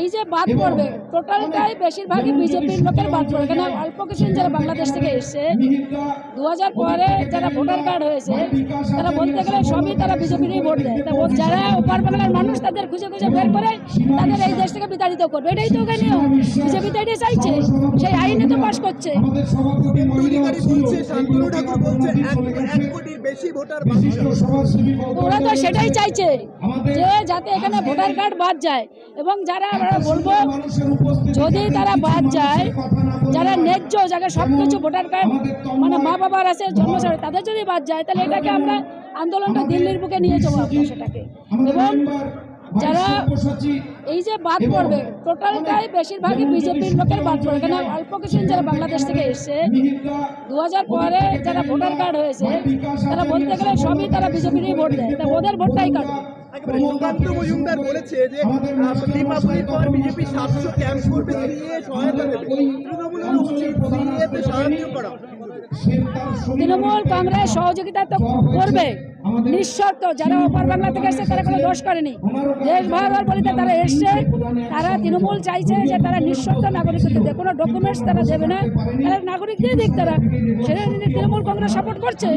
এই যে বাদ পড়বে টোটালটাই বেশিরভাগই বিজেপির লোকের বাদ পড়বে কেন অল্প কিছু যারা বাংলাদেশ থেকে এসছে দু হাজার পরে যারা ভোটার কার্ড হয়েছে তারা বলতে গেলে সবই তারা বিজেপিরই ভোট দেয়। তা যারা ওপার বাংলার মানুষ তাদের খুঁজে খুঁজে বের করে তাদের এই দেশ থেকে বিতাড়িত করবে। এটাই তো ওখানে বিজেপি তো এটাই চাইছে। সেই আইনে তো পাশ করছে। ওরা তো সেটাই চাইছে যে যাতে এখানে ভোটার কার্ড বাদ যায়। এবং যারা আমরা বলব, যদি তারা বাদ যায়, যারা ন্যায্য যারা সব কিছু ভোটার কার্ড মানে মা বাবার আছে জন্মসারে তাদের যদি বাদ যায়, তাহলে এটাকে আমরা আন্দোলনটা দিল্লির বুকে নিয়ে যাব সেটাকে। এবং যারা এই যে বাদ পড়বে, টোটালটাই বেশিরভাগই বিজেপির লোকের বাদ পড়বে। কেন? অল্প কিছু যারা বাংলাদেশ থেকে এসছে দু হাজার পরে যারা ভোটার কার্ড হয়েছে, তারা বলতে গেলে সবই তারা বিজেপিরই ভোট দেয়। তা ওদের ভোটটাই কাটবে মজুমদার বলেছে যে বিজেপি সাতশো ক্যাম্প করবে সহায়তা দেবে। সাহায্য করা। তৃণমূল কংগ্রেস সহযোগিতা তো করবে, নিঃশর্ত। যারা ওপার বাংলা থেকে এসছে, তারা কোনো দোষ করেনি। দেশ ভাগার বলিতে তারা এসছে, তারা তৃণমূল চাইছে যে তারা নিঃশর্ত নাগরিকত্ব দেয় কোনো ডকুমেন্টস তারা দেবে না। তারা নাগরিক দিয়ে দিক তারা। সেটা তৃণমূল কংগ্রেস সাপোর্ট করছে।